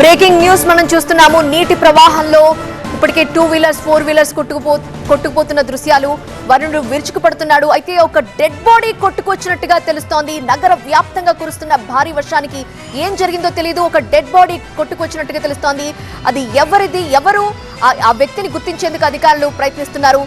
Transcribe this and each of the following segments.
Breaking news మనం చూస్తున్నాము. నీటి ప్రవాహంలో ఇప్పటికే టూ వీలర్స్ ఫోర్ వీలర్స్ కొట్టుకుపో కొట్టుకుపోతున్న దృశ్యాలు. వరుణుడు విరుచుకుపడుతున్నాడు. అయితే ఒక డెడ్ బాడీ కొట్టుకొచ్చినట్టుగా తెలుస్తోంది. నగర వ్యాప్తంగా కురుస్తున్న భారీ వర్షానికి ఏం జరిగిందో తెలియదు ఒక డెడ్ బాడీ కొట్టుకొచ్చినట్టుగా తెలుస్తోంది. అది ఎవరిది ఎవరు? ఆ- ఆ వ్యక్తిని గుర్తించేందుకు అధికారులు ప్రయత్నిస్తున్నారు.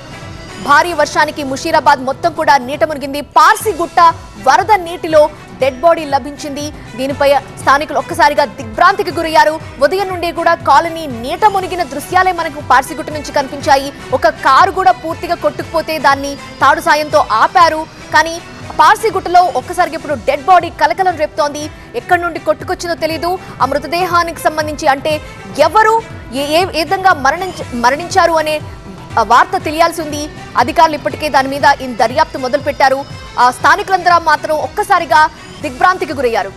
భారీ వర్షానికి ముషీరాబాద్ మొత్తం కూడా నీట మునిగింది. పార్సిగుట్ట వరద నీటిలో డెడ్ బాడీ లభించింది. దీనిపై స్థానికులు ఒక్కసారిగా దిగ్భ్రాంతికి గురయ్యారు. ఉదయం నుండి కూడా కాలనీ నీట మునిగిన దృశ్యాలే మనకు పార్సిగుట్టు నుంచి కనిపించాయి. ఒక కారు కూడా పూర్తిగా కొట్టుకుపోతే దాన్ని తాడు సాయంతో ఆపారు. కానీ పార్సిగుట్టలో ఒక్కసారికి ఇప్పుడు డెడ్ బాడీ కలకలం రేపుతోంది. ఎక్కడి నుండి కొట్టుకొచ్చిందో తెలియదు ఆ మృతదేహానికి సంబంధించి అంటే ఎవరు ఏ ఏ విధంగా మరణించ మరణించారు అనే వార్త తెలియాల్సి ఉంది. అధికారులు ఇప్పటికే దాని మీద ఈ దర్యాప్తు మొదలుపెట్టారు. ఆ స్థానికులందరూ మాత్రం ఒక్కసారిగా దిగ్భ్రాంతికి గురయ్యారు.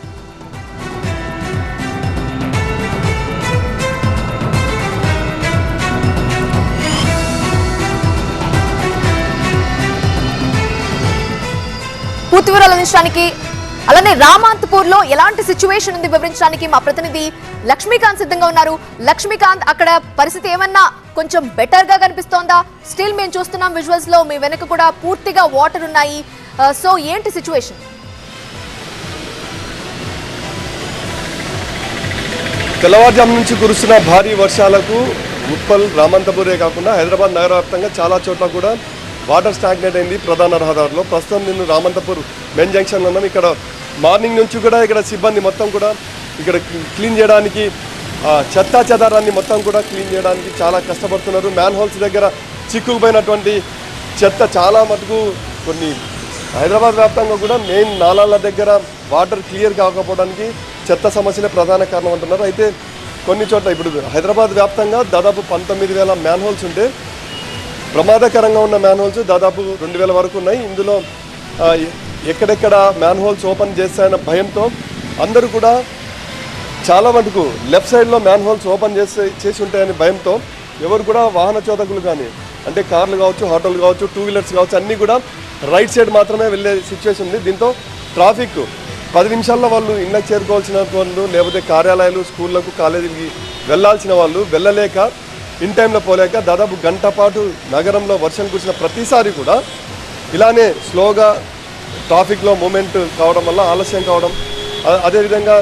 పూర్తి వివరాలు అందించడానికి అలానే రామాంతపూర్లో ఎలాంటి సిచ్యువేషన్ ఉంది వివరించడానికి మా ప్రతినిధి లక్ష్మీకాంత్ సిద్ధంగా ఉన్నారు. లక్ష్మీకాంత్ అక్కడ పరిస్థితి ఏమన్నా కొంచెం బెటర్గా కనిపిస్తోందా? స్టిల్ మేము చూస్తున్నాం విజువల్స్లో మీ వెనక కూడా పూర్తిగా వాటర్ ఉన్నాయి. Uh, సో ఏంటి సిచ్యువేషన్ తెల్లవారుజాము నుంచి కురుస్తున్న భారీ వర్షాలకు ఉప్పల్ రామంతపూరే కాకుండా హైదరాబాద్ నగర వ్యాప్తంగా చాలా చోట్ల కూడా వాటర్ స్టాగ్నేట్ అయింది ప్రధాన రహదారిలో. ప్రస్తుతం నేను రామంతపూర్ మెయిన్ జంక్షన్లో ఉన్నాం. ఇక్కడ మార్నింగ్ నుంచి కూడా ఇక్కడ సిబ్బంది మొత్తం కూడా ఇక్కడ క్లీన్ చేయడానికి చెత్తా చెదారాన్ని మొత్తం కూడా క్లీన్ చేయడానికి చాలా కష్టపడుతున్నారు. మ్యాన్ హోల్స్ దగ్గర చిక్కుకుపోయినటువంటి చెత్త చాలా మటుకు కొన్ని హైదరాబాద్ వ్యాప్తంగా కూడా మెయిన్ నాలాల దగ్గర వాటర్ క్లియర్ కాకపోవడానికి చెత్త సమస్యలే ప్రధాన కారణం అంటున్నారు. అయితే కొన్ని చోట్ల ఇప్పుడు హైదరాబాద్ వ్యాప్తంగా దాదాపు పంతొమ్మిది వేల మ్యాన్ హోల్స్ ఉంటే ప్రమాదకరంగా ఉన్న మ్యాన్ హోల్స్ దాదాపు రెండు వేల వరకు ఉన్నాయి. ఇందులో ఎక్కడెక్కడ మ్యాన్ హోల్స్ ఓపెన్ చేస్తాయన్న భయంతో అందరూ కూడా చాలా మటుకు లెఫ్ట్ సైడ్లో మ్యాన్ హోల్స్ ఓపెన్ చేసి చేసి ఉంటాయని భయంతో ఎవరు కూడా వాహన చోదకులు కానీ అంటే కార్లు కావచ్చు ఆటోలు కావచ్చు టూ వీలర్స్ కావచ్చు అన్నీ కూడా రైట్ సైడ్ మాత్రమే వెళ్ళే సిచ్యువేషన్ ఉంది. దీంతో ట్రాఫిక్ పది నిమిషాల్లో వాళ్ళు ఇళ్ళకి చేరుకోవాల్సిన వాళ్ళు లేకపోతే కార్యాలయాలు స్కూళ్ళకు కాలేజీలకి వెళ్ళాల్సిన వాళ్ళు వెళ్ళలేక ఇన్ టైంలో పోలేక దాదాపు గంట పాటు నగరంలో వర్షం కురిసిన ప్రతిసారి కూడా ఇలానే స్లోగా ట్రాఫిక్లో మూమెంట్ కావడం వల్ల ఆలస్యం కావడం అదేవిధంగా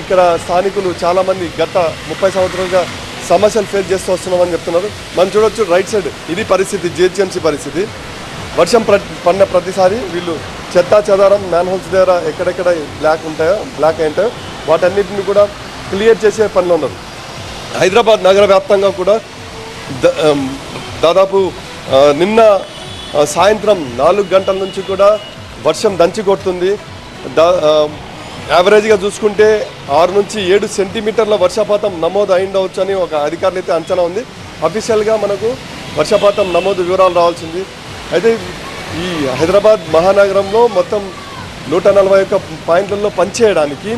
ఇక్కడ స్థానికులు చాలామంది గత ముప్పై సంవత్సరాలుగా సమస్యలు ఫేస్ చేస్తూ వస్తున్నామని చెప్తున్నారు. మనం చూడొచ్చు రైట్ సైడ్ ఇది పరిస్థితి జిహెచ్ఎంసీ పరిస్థితి. వర్షం ప్ర పడిన ప్రతిసారి వీళ్ళు చెత్తా చెదారం మ్యాన్ హోల్స్ దగ్గర ఎక్కడెక్కడ బ్లాక్ ఉంటాయో బ్లాక్ అయి ఉంటాయో వాటన్నిటిని కూడా క్లియర్ చేసే పనిలో ఉన్నారు. హైదరాబాద్ నగర వ్యాప్తంగా కూడా దాదాపు నిన్న సాయంత్రం నాలుగు గంటల నుంచి కూడా వర్షం దంచి కొడుతుంది దా యావరేజ్గా చూసుకుంటే ఆరు నుంచి ఏడు సెంటీమీటర్ల వర్షపాతం నమోదు అయిండవచ్చు అని ఒక అధికారులు అయితే అంచనా ఉంది. అఫీషియల్గా మనకు వర్షపాతం నమోదు వివరాలు రావాల్సింది. అయితే ఈ హైదరాబాద్ మహానగరంలో మొత్తం నూట నలభై ఒక్క పాయింట్లలో పనిచేయడానికి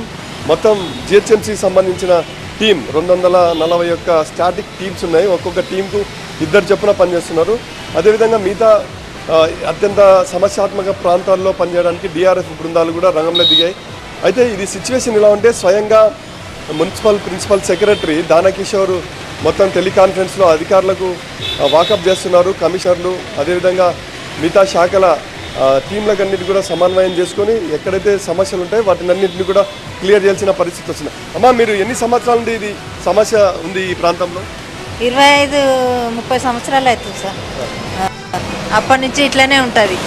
మొత్తం జిహెచ్ఎంసీకి సంబంధించిన టీం రెండు వందల నలభై ఒక్క స్టాటిక్ టీమ్స్ ఉన్నాయి. ఒక్కొక్క టీంకు ఇద్దరు చొప్పున పనిచేస్తున్నారు. అదేవిధంగా మిగతా అత్యంత సమస్యాత్మక ప్రాంతాల్లో పనిచేయడానికి డిఆర్ఎఫ్ బృందాలు కూడా రంగంలో దిగాయి. అయితే ఇది సిచ్యువేషన్ ఎలా ఉంటే స్వయంగా మున్సిపల్ ప్రిన్సిపల్ సెక్రటరీ దానకిషోర్ మొత్తం టెలికాన్ఫరెన్స్లో అధికారులకు వాకప్ చేస్తున్నారు. కమిషనర్లు అదేవిధంగా మిగతా శాఖల టీంలకన్నిటి టీంలకు కూడా సమన్వయం చేసుకొని ఎక్కడైతే సమస్యలు ఉంటాయో వాటిని అన్నింటిని కూడా క్లియర్ చేయాల్సిన పరిస్థితి వస్తుంది. అమ్మా మీరు ఎన్ని సంవత్సరాల నుండి ఇది సమస్య ఉంది ఈ ప్రాంతంలో? ఇరవై ఐదు ముప్పై సంవత్సరాలు అవుతుంది సార్. అప్పటి నుంచి ఇట్లనే ఉంటుంది.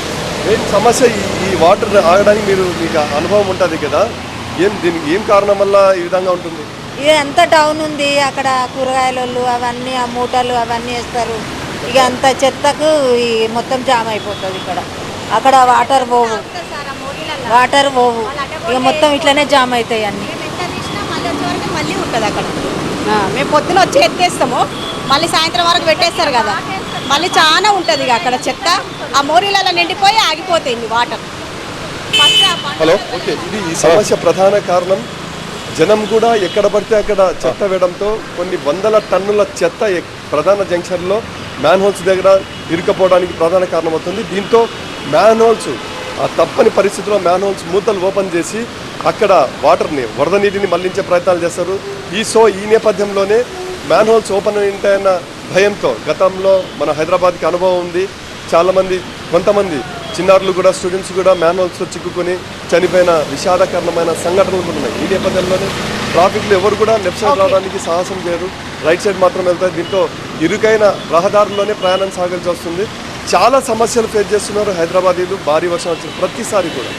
మెయిన్ సమస్య ఈ- ఈ వాటర్ ఆగడానికి మీరు మీకు అనుభవం ఉంటుంది కదా? ఏం దీనికి ఏం కారణం వల్ల ఈ విధంగా ఉంటుంది? ఇది ఎంత టౌన్ ఉంది అక్కడ కూరగాయలు అవన్నీ ఆ మూటలు అవన్నీ వేస్తారు. ఇక అంత చెత్తకు ఈ మొత్తం జామ్ అయిపోతుంది ఇక్కడ. అక్కడ వాటర్ పోవు. వాటర్ పోవు. ఇక మొత్తం ఇట్లనే జామ్ అవుతాయి అన్నీ. మళ్ళీ ఉంటుంది అక్కడ. ఆ, మేము పొద్దున వచ్చి ఎత్తేస్తాము. మళ్ళీ సాయంత్రం వరకు పెట్టేస్తారు కదా. మళ్ళీ చాలా ఉంటుంది ఇక అక్కడ చెత్త. ఆ మోరీలలో నిండిపోయి ఆగిపోతాయి వాటర్. ఫస్ట్ ఆ పంట హలో ఓకే ఇది ఈ సమస్య ప్రధాన కారణం. జనం కూడా ఎక్కడ పడితే అక్కడ చెత్త వేయడంతో కొన్ని వందల టన్నుల చెత్త ప్రధాన జంక్షన్లో మ్యాన్ హోల్స్ దగ్గర ఇరుకపోవడానికి ప్రధాన కారణం అవుతుంది. దీంతో మ్యాన్ హోల్స్ ఆ తప్పని పరిస్థితిలో మ్యాన్ హోల్స్ మూతలు ఓపెన్ చేసి అక్కడ వాటర్ని వరద నీటిని మళ్ళించే ప్రయత్నాలు చేస్తారు. ఈ సో ఈ నేపథ్యంలోనే మ్యాన్ హోల్స్ ఓపెన్ ఉంటాయన్న భయంతో గతంలో మన హైదరాబాద్కి అనుభవం ఉంది. చాలామంది కొంతమంది చిన్నారులు కూడా స్టూడెంట్స్ కూడా మ్యాన్ హోల్స్లో చిక్కుకొని చనిపోయిన విషాదకరణమైన సంఘటనలు కూడా ఉన్నాయి. ఈ నేపథ్యంలోనే ట్రాఫిక్లో ఎవరు కూడా లెఫ్ట్ సైడ్ రావడానికి సాహసం చేయరు. రైట్ సైడ్ మాత్రం వెళ్తారు దీంతో ఇరుకైన రహదారుల్లోనే ప్రయాణం సాగాల్సి వస్తుంది. చాలా సమస్యలు ఫేస్ చేస్తున్నారు హైదరాబాదీలు. భారీ వర్షం వచ్చిన ప్రతిసారి కూడా.